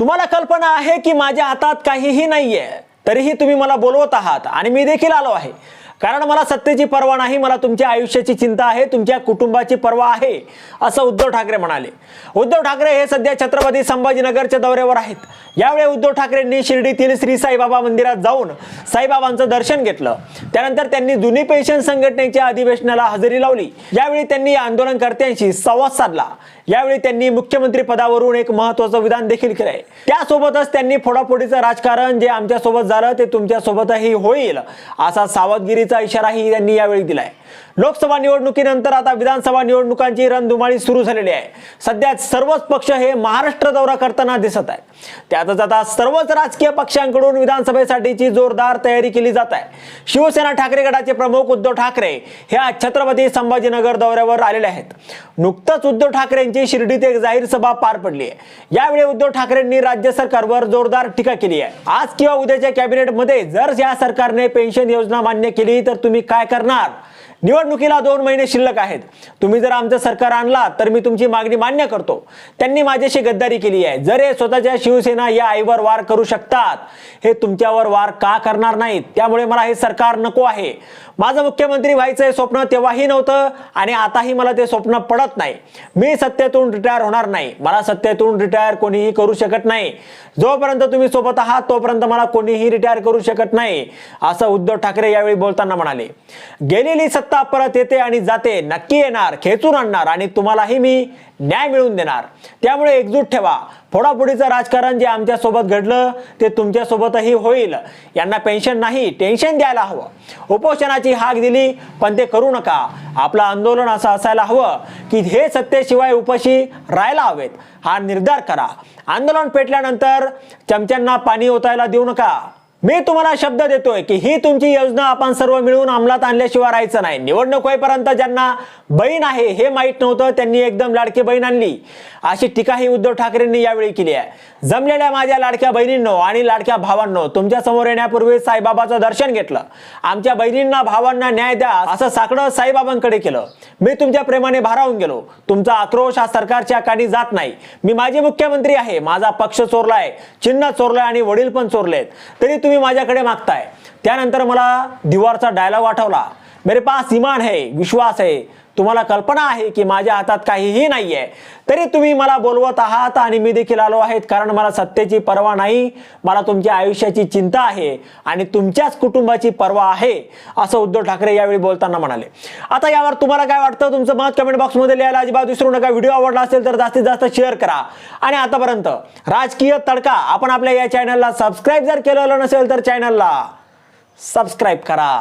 तुम्हाला कल्पना आहे की माझ्या हातात काहीही नाहीये तरीही तुम्ही मला बोलवत आहात आणि मी देखील आलो आहे. कारण मला सत्तेची पर्वा नाही मला तुमच्या आयुष्याची चिंता आहे तुमच्या कुटुंबाची पर्वा आहे असं उद्धव ठाकरे म्हणाले. उद्धव ठाकरे हे सध्या छत्रपती संभाजीनगरच्या दौऱ्यावर आहेत. यावेळी उद्धव ठाकरेंनी शिर्डीतील श्री साईबाबा मंदिरात जाऊन साईबाबांचं दर्शन घेतलं. त्यानंतर त्यांनी जुनी पेन्शन संघटनेच्या अधिवेशनाला हजेरी लावली. यावेळी त्यांनी आंदोलनकर्त्यांशी संवाद साधला. यावेळी त्यांनी मुख्यमंत्री पदावरून एक महत्वाचं विधान देखील केलंय. त्यासोबतच त्यांनी फोडाफोडीचं राजकारण जे आमच्यासोबत झालं ते तुमच्या सोबतही होईल असा सावधगिरीचा इशाराही त्यांनी यावेळी दिलाय. लोकसभा निवडणुकीनंतर आता विधानसभा निवडणुकांची रणधुमाळी सुरू झालेली आहे. सध्या सर्वच पक्ष हे महाराष्ट्र दौरा करताना दिसत आहे त्यातच आता सर्वच राजकीय पक्षांकडून विधानसभेसाठीची जोरदार तयारी केली जात आहे. शिवसेना ठाकरे गटाचे प्रमुख उद्धव ठाकरे हे आज छत्रपती संभाजीनगर दौऱ्यावर आलेले आहेत. नुकतंच उद्धव ठाकरेंची शिर्डीत एक जाहीर सभा पार पडली आहे. यावेळी उद्धव ठाकरेंनी राज्य सरकारवर जोरदार टीका केली आहे. आज किंवा उद्याच्या कॅबिनेटमध्ये जर या सरकारने पेन्शन योजना मान्य केली तर तुम्ही काय करणार? निवडणुकीला दोन महिने शिल्लक आहेत. तुम्ही जर आमचं सरकार आणला तर मी तुमची मागणी मान्य करतो. त्यांनी माझ्याशी गद्दारी केली आहे. जर हे स्वतःच्या शिवसेना या आईवर वार करू शकतात हे तुमच्यावर वार का करणार नाहीत? त्यामुळे मला हे सरकार नको आहे. माझं मुख्यमंत्री व्हायचं हे स्वप्न तेव्हाही नव्हतं आणि आताही मला ते स्वप्न पडत नाही. मी सत्तेतून रिटायर होणार नाही. मला सत्तेतून रिटायर कोणीही करू शकत नाही. जोपर्यंत तुम्ही सोबत आहात तोपर्यंत मला कोणीही रिटायर करू शकत नाही असं उद्धव ठाकरे यावेळी बोलताना म्हणाले. गेलेली सत्ता परत येते आणि जाते नक्की येणार खेचून आणणार आणि तुम्हालाही मी न्याय मिळवून देणार. त्यामुळे एकजूट ठेवा. फोडाफोडीचं राजकारण जे आमच्यासोबत घडलं ते तुमच्या सोबतही होईल. यांना पेन्शन नाही टेन्शन द्यायला हवं. उपोषणाची हाक दिली पण ते करू नका. आपलं आंदोलन असं असायला हवं की हे सत्तेशिवाय उपाशी राहायला हवेत. हा निर्धार करा. आंदोलन पेटल्यानंतर चमच्यांना पाणी ओतायला देऊ नका. मी तुम्हाला शब्द देतोय की ही तुमची योजना आपण सर्व मिळून अंमलात आणल्याशिवाय राहायचं नाही. निवडणूक होईपर्यंत ज्यांना बहीण आहे हे माहीत नव्हतं त्यांनी एकदम लाडकी बहीण आणली. अशी टीकाही उद्धव ठाकरेंनी यावेळी केली आहे. जमलेल्या माझ्या लाडक्या बहिणींनो आणि लाडक्या भावांनो तुमच्यासमोर येण्यापूर्वी साईबाबाचं दर्शन घेतलं. आमच्या बहिणींना भावांना न्याय द्या असं साकडं साईबाबांकडे केलं. मी तुमच्या प्रेमाने भारावून गेलो. तुमचा आक्रोश हा सरकारच्या कानी जात नाही. मी माझे मुख्यमंत्री आहे. माझा पक्ष चोरलाय चिन्ह चोरलाय आणि वडील पण चोरलेत. तरी तुम्ही माझ्याकडे मागताय. त्यानंतर मला दिवारचा डायलॉग आठवला. मेरे पास इमान है विश्वास है। तुम्हाला कल्पना आहे की माझ्या हातात काहीही नाही आहे तरी तुम्ही मला बोलवत आहात आणि मी देखील आलो आहेत कारण मला सत्तेची पर्वा नाही मला तुमच्या आयुष्याची चिंता आहे आणि तुमच्याच कुटुंबाची पर्वा आहे असं उद्धव ठाकरे यावेळी बोलताना म्हणाले. आता यावर तुम्हाला काय वाटतं? तुमचं मत कमेंट बॉक्समध्ये लिहायला अजिबात विसरू नका. व्हिडिओ आवडला असेल तर जास्तीत जास्त शेअर करा. आणि आतापर्यंत राजकीय तडका. आपण आपल्या या चॅनलला सबस्क्राईब जर केलेलं नसेल तर चॅनलला सबस्क्राईब करा.